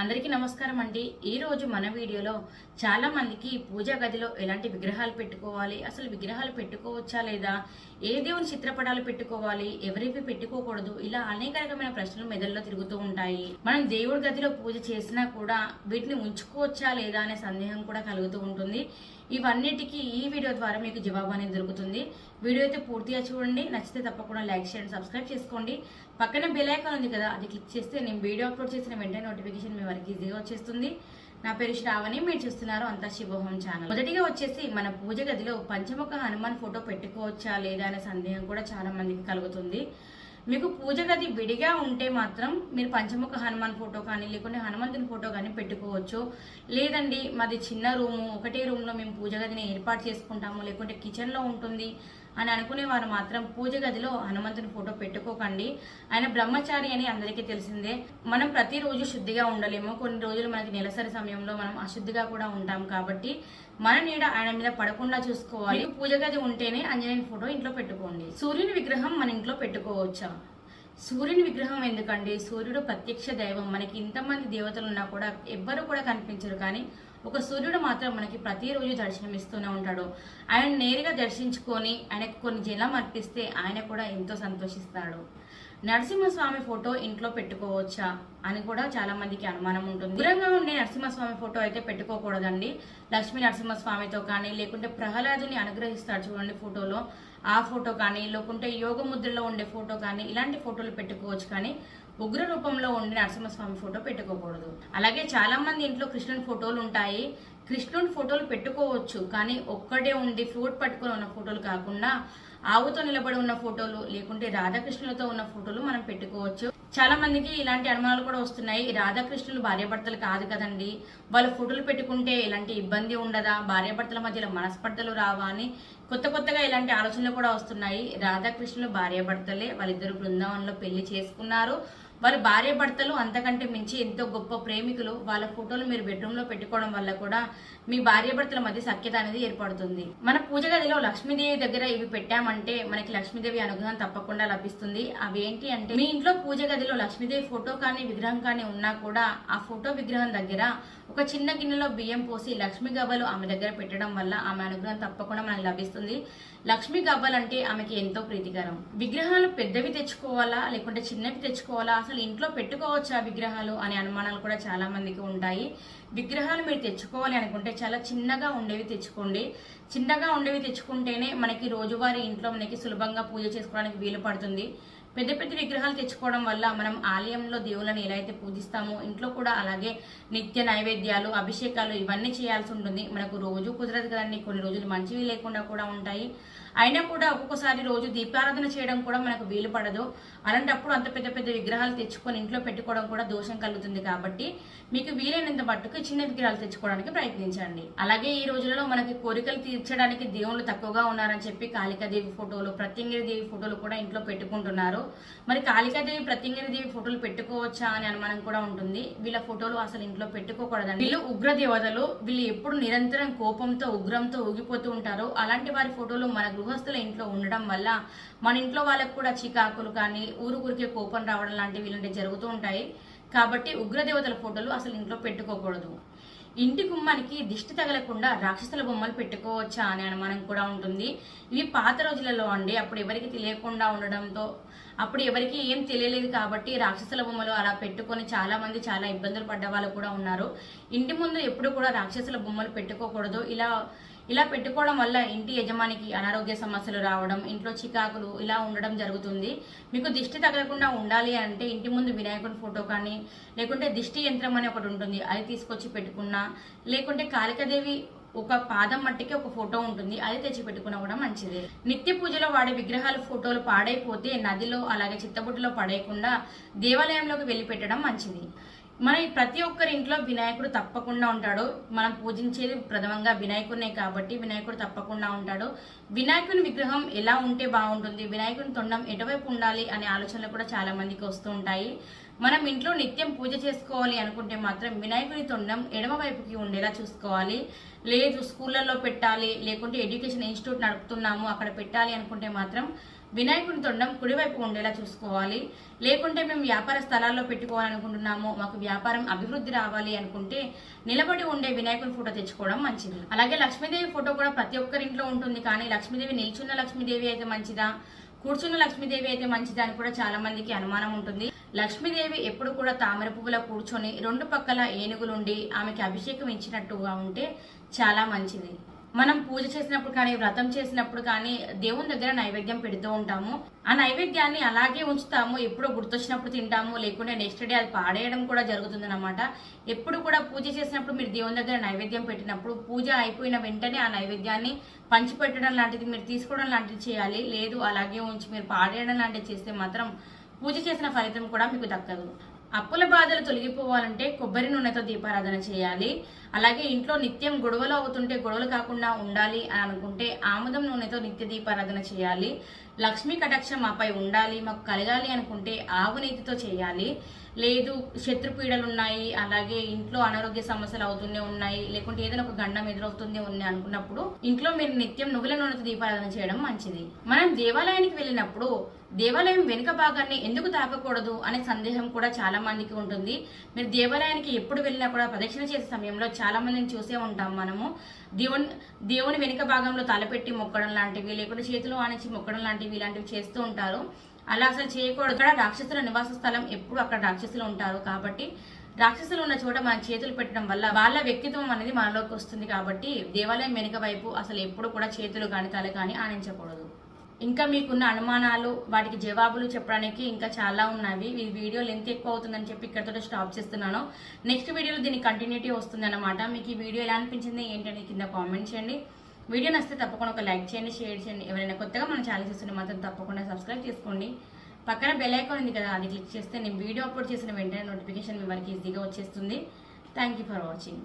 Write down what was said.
అందరికీ నమస్కారం అండి. ఈరోజు మన వీడియోలో చాలా మందికి పూజా గదిలో ఎలాంటి విగ్రహాలు పెట్టుకోవాలి అసలు విగ్రహాలు పెట్టుకోవచ్చా లేదా ఏ దేవుని చిత్రపటాలు పెట్టుకోవాలి ఎవరివి పెట్టుకోకూడదు ఇలా అనేక రకమైన ప్రశ్నలు మెదడులో తిరుగుతూ ఉంటాయి. మనం దేవుడి గదిలో పూజ చేసినా కూడా వీటిని ఉంచుకోవచ్చా లేదా అనే సందేహం కూడా కలుగుతూ ఉంటుంది. ఇవన్నిటికీ ఈ వీడియో ద్వారా మీకు జవాబు అనేది దొరుకుతుంది. వీడియో అయితే పూర్తిగా చూడండి. నచ్చితే తప్పకుండా లైక్ చేయండి సబ్స్క్రైబ్ చేసుకోండి. పక్కన బెల్ ఐకాన్ ఉంది కదా అది క్లిక్ చేస్తే నేను వీడియో అప్లోడ్ చేసిన వెంటనే నోటిఫికేషన్ మీ వరకు ఈజీగా వచ్చేస్తుంది. నా పేరు శ్రావణి మీరు చూస్తున్నారు అంతా శివోహం ఛానల్ మొదటిగా వచ్చేసి మన పూజ గదిలో పంచముఖ హనుమాన్ ఫోటో పెట్టుకోవచ్చా లేదా అనే సందేహం కూడా చాలా మందికి కలుగుతుంది. మీకు పూజ గది విడిగా ఉంటే మాత్రం మీరు పంచముఖ హనుమాన్ ఫోటో కానీ లేకుంటే హనుమంతుని ఫోటో కానీ పెట్టుకోవచ్చు. లేదండి మాది చిన్న రూము ఒకటే రూమ్లో మేము పూజ గదిని ఏర్పాటు చేసుకుంటాము. లేకుంటే కిచెన్లో ఉంటుంది. అని అనుకునేవారు మాత్రం పూజ గదిలో హనుమంతుని ఫోటో పెట్టుకోకండి. ఆయన బ్రహ్మచారి అని అందరికీ తెలిసిందే. మనం ప్రతిరోజు శుద్ధిగా ఉండలేము. కొన్ని రోజులు మనకి నెలసరి సమయంలో మనం అశుద్ధిగా కూడా ఉంటాం కాబట్టి మన నీడ ఆయన మీద పడకుండా చూసుకోవాలి. పూజ గది ఉంటేనే ఆంజనేయుని ఫోటో ఇంట్లో పెట్టుకోండి. సూర్యుని విగ్రహం మన ఇంట్లో పెట్టుకోవచ్చా? సూర్యుని విగ్రహం ఎందుకండి? సూర్యుడు ప్రత్యక్ష దైవం. మనకి ఇంతమంది దేవతలు ఉన్నా కూడా ఎవ్వరు కూడా కనిపించరు కానీ ఒక సూర్యుడు మాత్రం మనకి ప్రతిరోజు దర్శనమిస్తూనే ఉంటాడు. ఆయన నేరుగా దర్శించుకొని ఆయనకు కొన్ని జలం అర్పిస్తే ఆయన కూడా ఎంతో సంతోషిస్తాడు. నరసింహస్వామి ఫోటో ఇంట్లో పెట్టుకోవచ్చా అని కూడా చాలా మందికి అనుమానం ఉంటుంది. దూరంగా ఉండే నరసింహస్వామి ఫోటో అయితే పెట్టుకోకూడదండి. లక్ష్మీ నరసింహస్వామితో కానీ లేకుంటే ప్రహ్లాదుని అనుగ్రహిస్తాడు చూడండి ఫోటోలో. ఆ ఫోటో కానీ లేకుంటే యోగ ముద్రలో ఉండే ఫోటో కానీ ఇలాంటి ఫోటోలు పెట్టుకోవచ్చు కానీ ఉగ్ర రూపంలో ఉండి నరసింహస్వామి ఫోటో పెట్టుకోకూడదు. అలాగే చాలా మంది ఇంట్లో కృష్ణుని ఫోటోలు ఉంటాయి. కృష్ణుని ఫోటోలు పెట్టుకోవచ్చు కానీ ఒక్కటే ఉండి ఫ్రూట్ పట్టుకొని ఉన్న ఫోటోలు కాకుండా ఆవుతో నిలబడి ఉన్న ఫోటోలు లేకుంటే రాధాకృష్ణులతో ఉన్న ఫోటోలు మనం పెట్టుకోవచ్చు. చాలా మందికి ఇలాంటి అనుమానాలు కూడా వస్తున్నాయి. రాధాకృష్ణులు భార్యాభర్తలు కాదు కదండి. వాళ్ళు ఫోటోలు పెట్టుకుంటే ఎలాంటి ఇబ్బంది ఉండదా? భార్యాభర్తల మధ్యలో మనస్పర్ధలు రావా అని కొత్త కొత్తగా ఇలాంటి ఆలోచనలు కూడా వస్తున్నాయి. రాధాకృష్ణులు భార్యాభర్తలే వాళ్ళిద్దరు బృందావనంలో పెళ్ళి చేసుకున్నారు. వాళ్ళ భార్య భర్తలు అంతకంటే మించి ఎంతో గొప్ప ప్రేమికులు. వాళ్ళ ఫోటోలు మీరు బెడ్రూమ్లో పెట్టుకోవడం వల్ల కూడా మీ భార్య భర్తల మధ్య సఖ్యత అనేది ఏర్పడుతుంది. మన పూజ గదిలో లక్ష్మీదేవి దగ్గర ఇవి పెట్టామంటే మనకి లక్ష్మీదేవి అనుగ్రహం తప్పకుండా లభిస్తుంది. అవి ఏంటి అంటే మీ ఇంట్లో పూజ గదిలో లక్ష్మీదేవి ఫోటో కానీ విగ్రహం కానీ ఉన్నా కూడా ఆ ఫోటో విగ్రహం దగ్గర ఒక చిన్న గిన్నెలో బియ్యం పోసి లక్ష్మీ గవ్వలు ఆమె దగ్గర పెట్టడం వల్ల ఆమె అనుగ్రహం తప్పకుండా మనకు లభిస్తుంది. లక్ష్మీ లక్ష్మి అంటే ఆమెకి ఎంతో ప్రీతికరం. విగ్రహాలు పెద్దవి తెచ్చుకోవాలా లేకుంటే చిన్నవి తెచ్చుకోవాలా? అసలు ఇంట్లో పెట్టుకోవచ్చా విగ్రహాలు అనే అనుమానాలు కూడా చాలా మందికి ఉంటాయి. విగ్రహాలు మీరు తెచ్చుకోవాలి అనుకుంటే చాలా చిన్నగా ఉండేవి తెచ్చుకోండి. చిన్నగా ఉండేవి తెచ్చుకుంటేనే మనకి రోజువారీ ఇంట్లో మనకి సులభంగా పూజ చేసుకోవడానికి వీలు పడుతుంది. పెద్ద పెద్ద విగ్రహాలు తెచ్చుకోవడం వల్ల మనం ఆలయంలో దేవులను ఎలా అయితే పూజిస్తామో ఇంట్లో కూడా అలాగే నిత్య నైవేద్యాలు అభిషేకాలు ఇవన్నీ చేయాల్సి ఉంటుంది. మనకు రోజు కుదరదు కదండి కొన్ని రోజులు మంచివి లేకుండా కూడా ఉంటాయి. అయినా కూడా ఒక్కొక్కసారి రోజు దీపారాధన చేయడం కూడా మనకు వీలు పడదు. అలాంటప్పుడు అంత పెద్ద పెద్ద విగ్రహాలు తెచ్చుకొని ఇంట్లో పెట్టుకోవడం కూడా దోషం కలుగుతుంది కాబట్టి మీకు వీలైనంత మట్టుకు చిన్న విగ్రహాలు తెచ్చుకోవడానికి ప్రయత్నించండి. అలాగే ఈ రోజులలో మనకి కోరికలు తీర్చడానికి దేవుళ్ళు తక్కువగా ఉన్నారని చెప్పి కాళికాదేవి ఫోటోలు ప్రత్యంగిరిదేవి ఫోటోలు కూడా ఇంట్లో పెట్టుకుంటున్నారు. మరి కాళికాదేవి ప్రత్యంగిరిదేవి ఫోటోలు పెట్టుకోవచ్చా అని అనుమానం కూడా ఉంటుంది. వీళ్ళ ఫోటోలు అసలు ఇంట్లో పెట్టుకోకూడదండి. వీళ్ళు ఉగ్ర దేవతలు వీళ్ళు ఎప్పుడు నిరంతరం కోపంతో ఉగ్రంతో ఊగిపోతూ ఉంటారు. అలాంటి వారి ఫోటోలు మన గృహస్థుల ఇంట్లో ఉండడం వల్ల మన ఇంట్లో వాళ్ళకు కూడా చికాకులు కానీ ఊరు ఊరికే కోపం రావడం లాంటివి ఇలాంటివి జరుగుతూ ఉంటాయి. కాబట్టి ఉగ్రదేవతల ఫోటోలు అసలు ఇంట్లో పెట్టుకోకూడదు. ఇంటి గుమ్మానికి దిష్టి తగలకుండా రాక్షసుల బొమ్మలు పెట్టుకోవచ్చా అనే అనుమానం కూడా ఉంటుంది. ఇవి పాత రోజులలో అండి. అప్పుడు ఎవరికి తెలియకుండా ఉండడంతో అప్పుడు ఎవరికి ఏం తెలియలేదు కాబట్టి రాక్షసుల బొమ్మలు అలా పెట్టుకొని చాలా మంది చాలా ఇబ్బందులు పడ్డ వాళ్ళు కూడా ఉన్నారు. ఇంటి ముందు ఎప్పుడు కూడా రాక్షసుల బొమ్మలు పెట్టుకోకూడదు. ఇలా ఇలా పెట్టుకోవడం వల్ల ఇంటి యజమానికి అనారోగ్య సమస్యలు రావడం ఇంట్లో చికాకులు ఇలా ఉండడం జరుగుతుంది. మీకు దిష్టి తగలకుండా ఉండాలి అంటే ఇంటి ముందు వినాయకుడి ఫోటో కానీ లేకుంటే దిష్టి యంత్రం అని ఒకటి ఉంటుంది. అది తీసుకొచ్చి పెట్టుకున్నా లేకుంటే కాళికాదేవి ఒక పాదం మట్టికి ఒక ఫోటో ఉంటుంది. అది తెచ్చి పెట్టుకున్నా కూడా మంచిది. నిత్య పూజలో వాడే విగ్రహాలు ఫోటోలు పాడైపోతే నదిలో అలాగే చిత్తబుట్టులో పడేయకుండా దేవాలయంలోకి వెళ్ళి పెట్టడం మంచిది. మన ప్రతి ఒక్కరి ఇంట్లో వినాయకుడు తప్పకుండా ఉంటాడు. మనం పూజించేది ప్రథమంగా వినాయకుడినే కాబట్టి వినాయకుడు తప్పకుండా ఉంటాడు. వినాయకుని విగ్రహం ఎలా ఉంటే బాగుంటుంది? వినాయకుని తొండం ఎటువైపు ఉండాలి అనే ఆలోచనలు కూడా చాలా మందికి వస్తూ ఉంటాయి. మనం ఇంట్లో నిత్యం పూజ చేసుకోవాలి అనుకుంటే మాత్రం వినాయకుని తొండం ఎడమ వైపుకి ఉండేలా చూసుకోవాలి. లేదు స్కూళ్ళల్లో పెట్టాలి. లేకుంటే ఎడ్యుకేషన్ ఇన్స్టిట్యూట్ నడుపుతున్నాము అక్కడ పెట్టాలి అనుకుంటే మాత్రం వినాయకుడి తొండం కుడివైపు ఉండేలా చూసుకోవాలి. లేకుంటే మేము వ్యాపార స్థలాల్లో పెట్టుకోవాలనుకుంటున్నాము మాకు వ్యాపారం అభివృద్ధి రావాలి అనుకుంటే నిలబడి ఉండే వినాయకుడి ఫోటో తెచ్చుకోవడం మంచిది. అలాగే లక్ష్మీదేవి ఫోటో కూడా ప్రతి ఒక్కరి ఇంట్లో ఉంటుంది కానీ లక్ష్మీదేవి నిల్చున్న లక్ష్మీదేవి అయితే మంచిదా? కూర్చున్న లక్ష్మీదేవి అయితే మంచిదా అని కూడా చాలా మందికి అనుమానం ఉంటుంది. లక్ష్మీదేవి ఎప్పుడు కూడా తామర పువ్వుల కూర్చొని రెండు పక్కల ఏనుగులుండి ఆమెకి అభిషేకం ఇచ్చినట్టుగా ఉంటే చాలా మంచిది. మనం పూజ చేసినప్పుడు కానీ వ్రతం చేసినప్పుడు కానీ దేవుని దగ్గర నైవేద్యం పెడుతూ ఉంటాము. ఆ నైవేద్యాన్ని అలాగే ఉంచుతాము. ఎప్పుడో గుర్తొచ్చినప్పుడు తింటాము. లేకుంటే నెక్స్ట్ డే అది పాడేయడం కూడా జరుగుతుంది అనమాట ఎప్పుడు కూడా పూజ చేసినప్పుడు మీరు దేవుని దగ్గర నైవేద్యం పెట్టినప్పుడు పూజ అయిపోయిన వెంటనే ఆ నైవేద్యాన్ని పంచిపెట్టడం లాంటిది మీరు తీసుకోవడం లాంటిది చేయాలి. లేదు అలాగే ఉంచి మీరు పాడేయడం లాంటిది చేస్తే మాత్రం పూజ చేసిన ఫలితం కూడా మీకు దక్కదు. అప్పుల బాధలు తొలగిపోవాలంటే కొబ్బరి నూనెతో దీపారాధన చేయాలి. అలాగే ఇంట్లో నిత్యం గొడవలు అవుతుంటే గొడవలు కాకుండా ఉండాలి అని అనుకుంటే ఆముదం నూనెతో నిత్య దీపారాధన చేయాలి. లక్ష్మీ కటాక్షం మాపై ఉండాలి మాకు కలగాలి అనుకుంటే ఆవు నీతితో చేయాలి. లేదు శత్రుపీడలు ఉన్నాయి అలాగే ఇంట్లో అనారోగ్య సమస్యలు అవుతూనే ఉన్నాయి లేకుంటే ఏదైనా ఒక గండం ఎదురవుతుంది ఉంది అనుకున్నప్పుడు ఇంట్లో మీరు నిత్యం నువ్వుల నూనెతో దీపారాధన చేయడం మంచిది. మనం దేవాలయానికి వెళ్ళినప్పుడు దేవాలయం వెనుక భాగాన్ని ఎందుకు తాకకూడదు అనే సందేహం కూడా చాలా మందికి ఉంటుంది. మీరు దేవాలయానికి ఎప్పుడు వెళ్ళినా కూడా ప్రదక్షిణ చేసే సమయంలో చాలా మందిని చూసే ఉంటాం మనము. దేవుని దేవుని వెనుక భాగంలో తలపెట్టి మొక్కడం లాంటివి లేకుంటే చేతులు ఆనించి మొక్కడం లాంటివి ఇలాంటివి చేస్తూ ఉంటారు. అలా అసలు చేయకూడదు. ఇక్కడ రాక్షసుల నివాస స్థలం ఎప్పుడు అక్కడ రాక్షసులు ఉంటారు కాబట్టి రాక్షసులు ఉన్న చోట మన చేతులు పెట్టడం వల్ల వాళ్ళ వ్యక్తిత్వం అనేది మనలోకి వస్తుంది కాబట్టి దేవాలయం వెనుక వైపు అసలు ఎప్పుడు కూడా చేతులు కానీ తల కానీ ఆనించకూడదు. ఇంకా మీకున్న అనుమానాలు వాటికి జవాబులు చెప్పడానికి ఇంకా చాలా ఉన్నవి. ఈ వీడియో లెంత్ ఎక్కువ అవుతుందని చెప్పి ఇక్కడతో స్టాప్ చేస్తున్నాను. నెక్స్ట్ వీడియోలో దీని కంటిన్యూటీ వస్తుంది అనమాట మీకు ఈ వీడియో ఎలా అనిపించింది ఏంటని కింద కామెంట్ చేయండి. వీడియో నచ్చితే తప్పకుండా ఒక లైక్ చేయండి షేర్ చేయండి. ఎవరైనా కొత్తగా మన ఛానల్ చూస్తుంటే మాత్రం తప్పకుండా సబ్స్క్రైబ్ చేసుకోండి. పక్కన బెల్ ఐకాన్ ఉంది కదా అది క్లిక్ చేస్తే నేను వీడియో అప్లోడ్ చేసిన వెంటనే నోటిఫికేషన్ మీ వారికి ఈజీగా వచ్చేస్తుంది. Thank you for watching